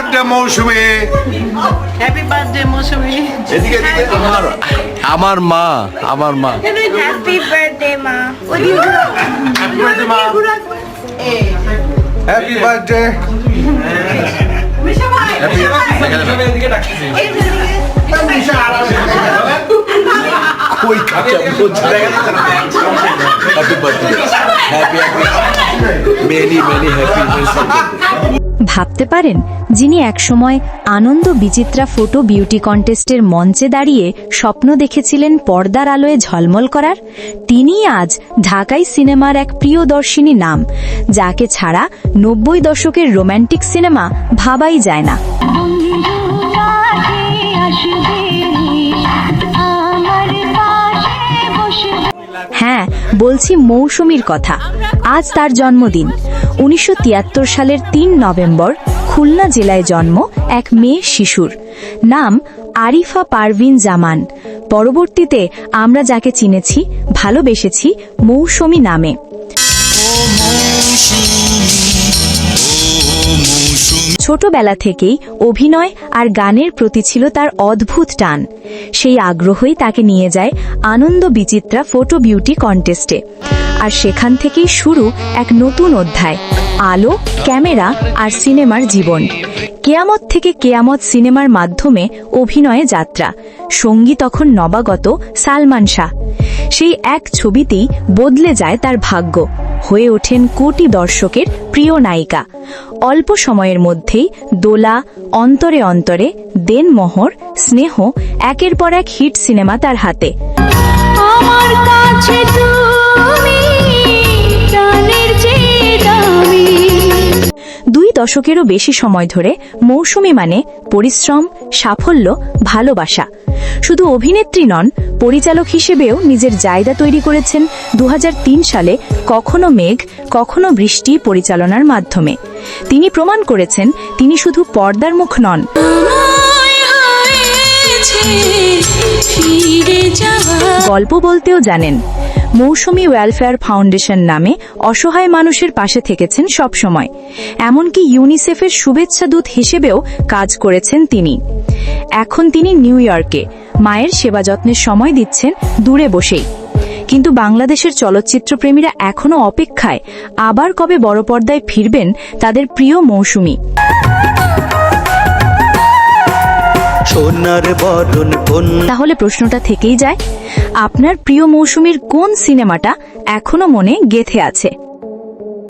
মৌসুমী। Happy birthday মৌসুমী। এদিকে এদিকে। আমার আমার মা আমার মা। হ্যাপি বার্থডে মা? হ্যাপি বার্থডে কই কাঁচা বোঝা হ্যাপি বার্থডে হ্যাপি হ্যাপি ভাবতে পারেন, যিনি একসময় আনন্দ বিচিত্রা ফটো বিউটি কন্টেস্টের মঞ্চে দাঁড়িয়ে স্বপ্ন দেখেছিলেন পর্দার আলোয় ঝলমল করার তিনি আজ ঢাকাই সিনেমার এক প্রিয়দর্শিনী নাম, যাকে ছাড়া নব্বই দশকের রোম্যান্টিক সিনেমা ভাবাই যায় না। বলছি মৌসুমীর কথা। আজ তার জন্মদিন। উনিশশো তিয়াত্তর সালের তিন নভেম্বর খুলনা জেলায় জন্ম এক মেয়ে শিশুর। নাম আরিফা পারভিন জামান। পরবর্তীতে আমরা যাকে চিনেছি, ভালোবেসেছি মৌসুমী নামে। ছোটবেলা থেকেই অভিনয় আর গানের প্রতি ছিল তার অদ্ভুত টান। সেই আগ্রহই তাকে নিয়ে যায় আনন্দ বিচিত্রা ফটো বিউটি কন্টেস্টে। আর সেখান থেকেই শুরু এক নতুন অধ্যায়, আলো, ক্যামেরা আর সিনেমার জীবন। কেয়ামত থেকে কেয়ামত সিনেমার মাধ্যমে অভিনয়ে যাত্রা। সঙ্গী তখন নবাগত সালমান শাহ। সেই এক ছবিতেই বদলে যায় তার ভাগ্য। হয়ে ওঠেন কোটি দর্শকের প্রিয় নায়িকা। অল্প সময়ের মধ্যেই দোলা অন্তরে অন্তরে দেনমোহর স্নেহ একের পর এক হিট সিনেমা তার হাতে। আমার কাছে তুমি প্রাণের চেয়ে দামি। দুই দশকেরও বেশি সময় ধরে মৌসুমী মানে পরিশ্রম সাফল্য ভালোবাসা। শুধু অভিনেত্রী নন পরিচালক হিসেবেও নিজের জায়গা তৈরি করেছেন দু হাজার তিন সালে কখনো মেঘ কখনো বৃষ্টি পরিচালনার মাধ্যমে। তিনি প্রমাণ করেছেন তিনি শুধু পর্দার মুখ নন। গল্প বলতেও জানেন মৌসুমী ওয়েলফেয়ার ফাউন্ডেশন নামে অসহায় মানুষের পাশে থেকেছেন সবসময়। এমনকি ইউনিসেফের শুভেচ্ছা দূত হিসেবেও কাজ করেছেন তিনি। এখন তিনি নিউ ইয়র্কে মায়ের সেবা যত্নের সময় দিচ্ছেন দূরে বসেই। কিন্তু বাংলাদেশের চলচ্চিত্র প্রেমীরা এখনও অপেক্ষায়। আবার কবে বড় পর্দায় ফিরবেন তাদের প্রিয় মৌসুমী। তাহলে প্রশ্নটা থেকেই যায়। আপনার প্রিয় মৌসুমীর কোন সিনেমাটা এখনও মনে গেথে আছে?